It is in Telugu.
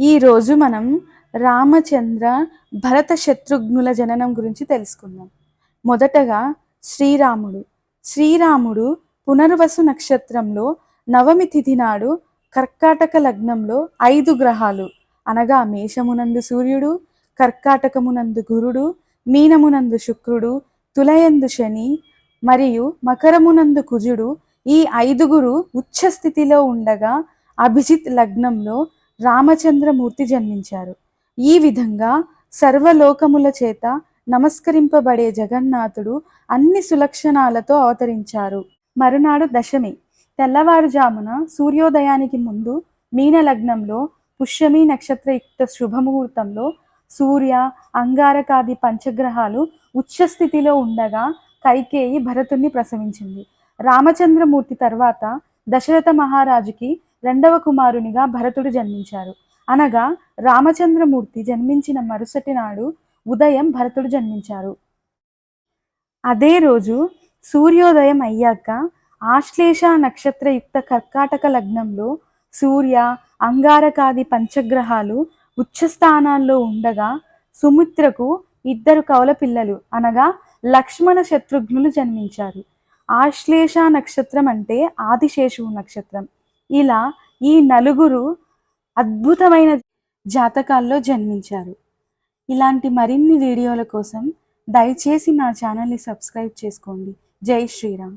ఈరోజు మనం రామచంద్ర భరత శత్రుఘ్నుల జననం గురించి తెలుసుకుందాం. మొదటగా శ్రీరాముడు. శ్రీరాముడు పునర్వసు నక్షత్రంలో నవమి తిథి నాడు కర్కాటక లగ్నంలో ఐదు గ్రహాలు. అనగా మేషమునందు సూర్యుడు కర్కాటకమునందు గురుడు మీనమునందు శుక్రుడు తులయందు శని మరియు మకరమునందు కుజుడు ఈ ఐదుగురు ఉచ్చ స్థితిలో ఉండగా అభిజిత్ లగ్నంలో రామచంద్రమూర్తి జన్మించారు. ఈ విధంగా సర్వలోకముల చేత నమస్కరింపబడే జగన్నాథుడు అన్ని సులక్షణాలతో అవతరించారు. మరునాడు దశమి. తెల్లవారుజామున సూర్యోదయానికి ముందు మీన లగ్నంలో పుష్యమి నక్షత్రయుక్త శుభముహూర్తంలో సూర్య అంగారకాది పంచగ్రహాలు ఉచ్చస్థితిలో ఉండగా కైకేయి భరతుణ్ణి ప్రసవించింది. రామచంద్రమూర్తి తర్వాత దశరథ మహారాజుకి రెండవ కుమారునిగా భరతుడు జన్మించారు. అనగా రామచంద్రమూర్తి జన్మించిన మరుసటి నాడు ఉదయం భరతుడు జన్మించారు. అదే రోజు సూర్యోదయం అయ్యాక ఆశ్లేష నక్షత్రయుక్త కర్కాటక లగ్నంలో సూర్య అంగారకాది పంచగ్రహాలు ఉచ్చస్థానాల్లో ఉండగా సుమిత్రకు ఇద్దరు కౌల పిల్లలు అనగా లక్ష్మణ శత్రుఘ్నులు జన్మించారు. ఆశ్లేష నక్షత్రం అంటే ఆదిశేషువు నక్షత్రం. ఇలా ఈ నలుగురు అద్భుతమైన జాతకాల్లో జన్మించారు. ఇలాంటి మరిన్ని వీడియోల కోసం దయచేసి నా ఛానల్ని సబ్స్క్రైబ్ చేసుకోండి. జై శ్రీరామ్.